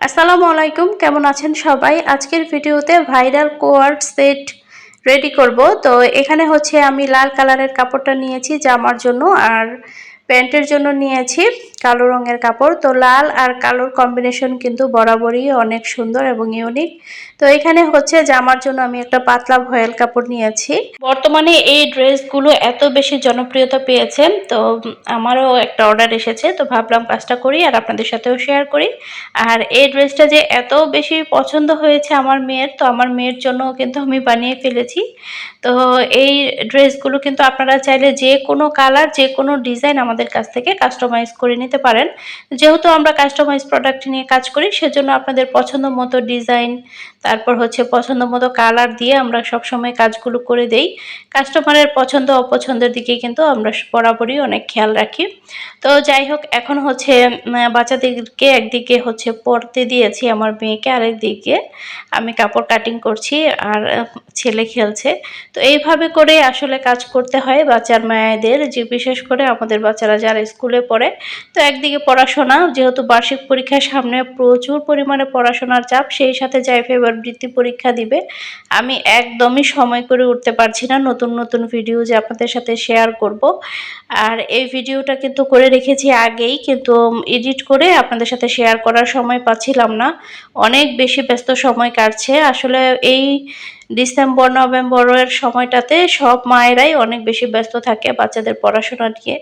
আসসালামু আলাইকুম, কেমন আছেন সবাই? আজকের ভিডিওতে ভাইরাল কোয়ার্ড সেট রেডি করব। তো এখানে হচ্ছে আমি লাল কালারের কাপড়টা নিয়েছি জামার জন্য আর প্যান্টের জন্য নিয়েছি। কালো রঙের কাপড়। তো লাল আর কালোর কম্বিনেশন কিন্তু বরাবরই অনেক সুন্দর এবং ইউনিক তো এখানে হচ্ছে জামার জন্য আমি একটা পাতলা ভয়েল কাপড় নিয়েছি। বর্তমানে এই ড্রেসগুলো এত বেশি জনপ্রিয়তা পেয়েছে, তো আমারও একটা অর্ডার এসেছে। তো ভাবলাম কাজটা করি আর আপনাদের সাথেও শেয়ার করি। আর এই ড্রেসটা যে এত বেশি পছন্দ হয়েছে আমার মেয়ের, তো আমার মেয়ের জন্য কিন্তু আমি বানিয়ে ফেলেছি। তো এই ড্রেসগুলো কিন্তু আপনারা চাইলে যে কোনো কালার যে কোনো ডিজাইন আমাদের কাছ থেকে কাস্টমাইজ করে নিতে পারেন। যেহেতু আমরা কাস্টমাইজ প্রোডাক্ট নিয়ে কাজ করি, সেজন্য আপনাদের পছন্দ মতো ডিজাইন তারপর হচ্ছে পছন্দ মতো কালার দিয়ে আমরা সবসময় কাজগুলো করে দেই। কাস্টমারের পছন্দ, অপছন্দের দিকে কিন্তু আমরা বরাবরই অনেক খেয়াল রাখি। তো যাই হোক, এখন হচ্ছে বাচ্চাদেরকে একদিকে হচ্ছে পড়তে দিয়েছি আমার মেয়েকে আরেক দিকে আমি কাপড় কাটিং করছি আর ছেলে খেলছে। তো এইভাবে করে আসলে কাজ করতে হয় বাচ্চার মায়েদের, যে বিশেষ করে আমাদের বাচ্চারা যারা স্কুলে পড়ে, তো একদিকে পড়াশোনা, যেহেতু বার্ষিক পরীক্ষার সামনে প্রচুর পরিমাণে পড়াশোনার চাপ, সেই সাথে যাই ফেবার বৃত্তি পরীক্ষা দিবে। আমি একদমই সময় করে উঠতে পারছি না, নতুন নতুন ভিডিও যে আপনাদের সাথে শেয়ার করব। আর এই ভিডিওটা কিন্তু করে রেখেছি আগেই, কিন্তু এডিট করে আপনাদের সাথে শেয়ার করার সময় পাচ্ছিলাম না। অনেক বেশি ব্যস্ত সময় কাটছে। আসলে এই ডিসেম্বর, নভেম্বরের সময়টাতে সব মায়েরাই অনেক বেশি ব্যস্ত থাকে বাচ্চাদের পড়াশোনা নিয়ে।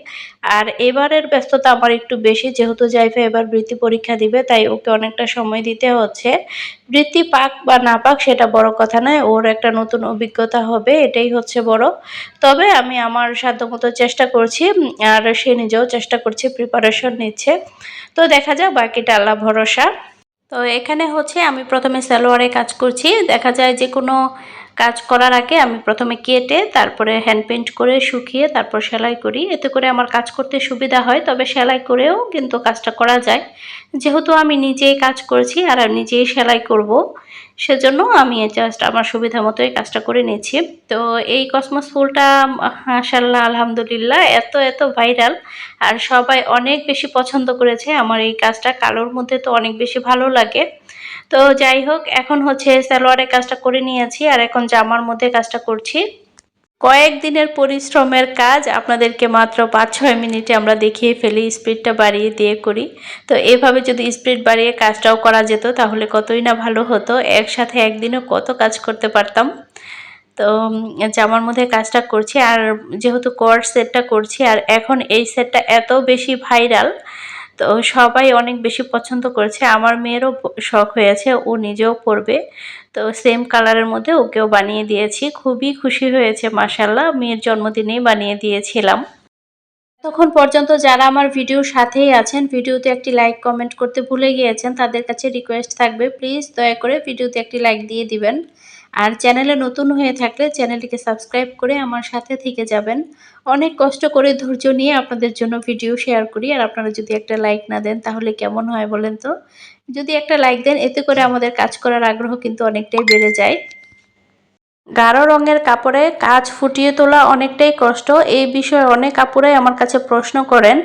আর এবারের ব্যস্ততা আমার একটু বেশি, যেহেতু জাইফা এবার বৃত্তি পরীক্ষা দিবে, তাই ওকে অনেকটা সময় দিতে হচ্ছে। বৃত্তি পাক বা না পাক সেটা বড় কথা নয়, ওর একটা নতুন অভিজ্ঞতা হবে, এটাই হচ্ছে বড়। তবে আমি আমার সাধ্যমতো চেষ্টা করছি, আর সে নিজেও চেষ্টা করছে প্রিপারেশন নিচ্ছে। তো দেখা যাক বাকিটা, আল্লাহ ভরসা। তো এখানে হচ্ছে আমি প্রথমে সালোয়ারে কাজ করছি। দেখা যায় যে কোনো কাজ করার আগে আমি প্রথমে কেটে তারপরে হ্যান্ড পেন্ট করে শুকিয়ে তারপর সেলাই করি। এতে করে আমার কাজ করতে সুবিধা হয়, তবে সেলাই করেও কিন্তু কাজটা করা যায়। যেহেতু আমি নিজেই কাজ করেছি আর নিজেই সেলাই করব, সেজন্য আমি জাস্ট আমার সুবিধা মতো এই কাজটা করে নিয়েছি। তো এই কসমস ফুলটা মাশাল্লাহ আলহামদুলিল্লাহ, এত এত ভাইরাল আর সবাই অনেক বেশি পছন্দ করেছে। আমার এই কাজটা কালোর মধ্যে তো অনেক বেশি ভালো লাগে। তো যাই হোক, এখন হচ্ছে সালোয়ারের কাজটা করে নিয়েছি আর এখন জামার মধ্যে কাজটা করছি। কয়েকদিনের পরিশ্রমের কাজ আপনাদেরকে মাত্র পাঁচ ছয় মিনিটে আমরা দেখিয়ে ফেলি, স্পিডটা বাড়িয়ে দিয়ে করি। তো এভাবে যদি স্পিড বাড়িয়ে কাজটাও করা যেত, তাহলে কতই না ভালো হতো। একসাথে একদিনও কত কাজ করতে পারতাম। তো জামার মধ্যে কাজটা করছি আর যেহেতু কর সেটটা করছি, আর এখন এই সেটটা এত বেশি ভাইরাল তো সবাই অনেক বেশি পছন্দ করেছে। আমার মেয়েরও শখ হয়েছে, ও নিজেও পরবে। তো সেম কালারের মধ্যে ওকেও বানিয়ে দিয়েছি। খুবই খুশি হয়েছে মাসাল্লাহ মেয়ের জন্মদিনেই বানিয়ে দিয়েছিলাম। তখন পর্যন্ত যারা আমার ভিডিওর সাথেই আছেন, ভিডিওতে একটি লাইক কমেন্ট করতে ভুলে গিয়েছেন, তাদের কাছে রিকোয়েস্ট থাকবে। প্লিজ দয়া করে ভিডিওতে একটি লাইক দিয়ে দিবেন। আর চ্যানেলে নতুন হয়ে থাকলে চ্যানেলটিকে সাবস্ক্রাইব করে আমার সাথে থেকে যাবেন। অনেক কষ্ট করে ধৈর্য নিয়ে আপনাদের জন্য ভিডিও শেয়ার করি। আর আপনারা যদি একটা লাইক না দেন, তাহলে কেমন হয় বলেন তো? যদি একটা লাইক দেন, এতে করে আমাদের কাজ করার আগ্রহ কিন্তু অনেকটাই বেড়ে যায়। গাঢ় রঙের কাপড়ে কাজ ফুটিয়ে তোলা অনেকটাই কষ্ট। এই বিষয়ে অনেক কাপড়াই আমার কাছে প্রশ্ন করেন।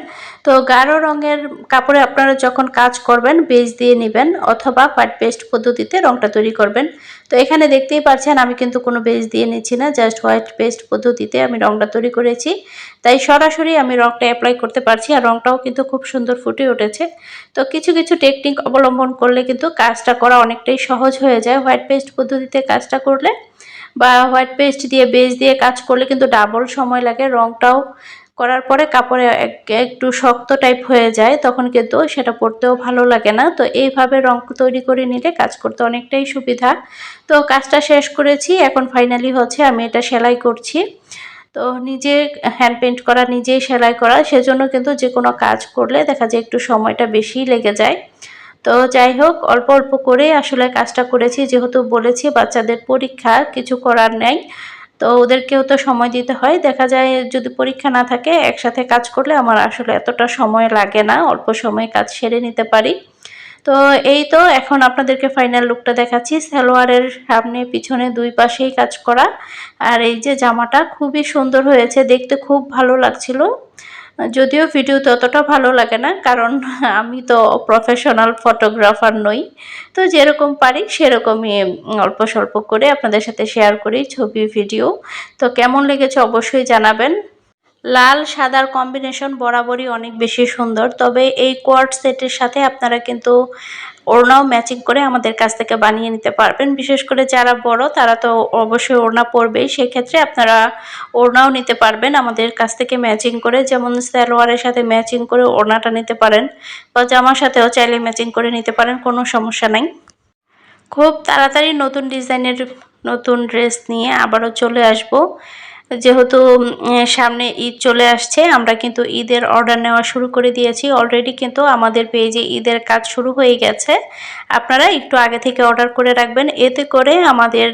তো গাঢ় রঙের কাপড়ে আপনারা যখন কাজ করবেন, বেজ দিয়ে নেবেন অথবা হোয়াইট পেস্ট পদ্ধতিতে রঙটা তৈরি করবেন। তো এখানে দেখতেই পাচ্ছেন, আমি কিন্তু কোনো বেজ দিয়ে নিচ্ছি না, জাস্ট হোয়াইট পেস্ট পদ্ধতিতে আমি রঙটা তৈরি করেছি। তাই সরাসরি আমি রঙটা অ্যাপ্লাই করতে পারছি আর রঙটাও কিন্তু খুব সুন্দর ফুটে উঠেছে। তো কিছু কিছু টেকনিক অবলম্বন করলে কিন্তু কাজটা করা অনেকটাই সহজ হয়ে যায়। হোয়াইট পেস্ট পদ্ধতিতে কাজটা করলে বা হোয়াইট পেস্ট দিয়ে বেজ দিয়ে কাজ করলে কিন্তু ডাবল সময় লাগে। রংটাও করার পরে কাপড়ে একটু শক্ত টাইপ হয়ে যায়, তখন কিন্তু সেটা পরতেও ভালো লাগে না। তো এইভাবে রং তৈরি করে নিলে কাজ করতে অনেকটাই সুবিধা। তো কাজটা শেষ করেছি, এখন ফাইনালি হচ্ছে আমি এটা সেলাই করছি। তো নিজে হ্যান্ড পেন্ট করা, নিজেই সেলাই করা, সেজন্য কিন্তু যে কোনো কাজ করলে দেখা যায় একটু সময়টা বেশি লেগে যায়। তো যাই হোক, অল্প অল্প করে আসলে কাজটা করেছি। যেহেতু বলেছি, বাচ্চাদের পরীক্ষা কিছু করার নেই, তো ওদেরকেও তো সময় দিতে হয়। দেখা যায় যদি পরীক্ষা না থাকে, একসাথে কাজ করলে আমার আসলে এতটা সময় লাগে না, অল্প সময় কাজ সেরে নিতে পারি। তো এই তো, এখন আপনাদেরকে ফাইনাল লুকটা দেখাচ্ছি। সালোয়ারের সামনে, পিছনে, দুই পাশেই কাজ করা। আর এই যে জামাটা খুবই সুন্দর হয়েছে, দেখতে খুব ভালো লাগছিল। যদিও ভিডিও ততটা ভালো লাগে না, কারণ আমি তো প্রফেশনাল ফটোগ্রাফার নই। তো যেরকম পারি সেরকমই অল্প স্বল্প করে আপনাদের সাথে শেয়ার করি ছবি ভিডিও তো কেমন লেগেছে অবশ্যই জানাবেন। লাল, সাদার কম্বিনেশন বরাবরই অনেক বেশি সুন্দর। তবে এই কোয়ার্ড সেটের সাথে আপনারা কিন্তু ওড়নাও ম্যাচিং করে আমাদের কাছ থেকে বানিয়ে নিতে পারবেন। বিশেষ করে যারা বড়, তারা তো অবশ্যই ওড়না পরবেই। সেক্ষেত্রে আপনারা ওড়নাও নিতে পারবেন আমাদের কাছ থেকে ম্যাচিং করে। যেমন সালোয়ারের সাথে ম্যাচিং করে ওড়নাটা নিতে পারেন বা জামার সাথেও চাইলে ম্যাচিং করে নিতে পারেন, কোনো সমস্যা নাই। খুব তাড়াতাড়ি নতুন ডিজাইনের নতুন ড্রেস নিয়ে আবারও চলে আসব। যেহেতু সামনে ঈদ চলে আসছে, আমরা কিন্তু ঈদের অর্ডার নেওয়া শুরু করে দিয়েছি। অলরেডি কিন্তু আমাদের পেজে ঈদের কাজ শুরু হয়ে গেছে। আপনারা একটু আগে থেকে অর্ডার করে রাখবেন। এতে করে আমাদের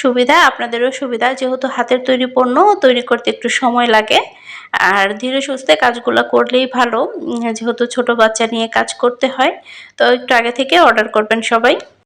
সুবিধা, আপনাদেরও সুবিধা। যেহেতু হাতের তৈরি পণ্য, তৈরি করতে একটু সময় লাগে। আর ধীরে সুস্থে কাজগুলো করলেই ভালো। যেহেতু ছোট বাচ্চা নিয়ে কাজ করতে হয়, তো একটু আগে থেকে অর্ডার করবেন সবাই।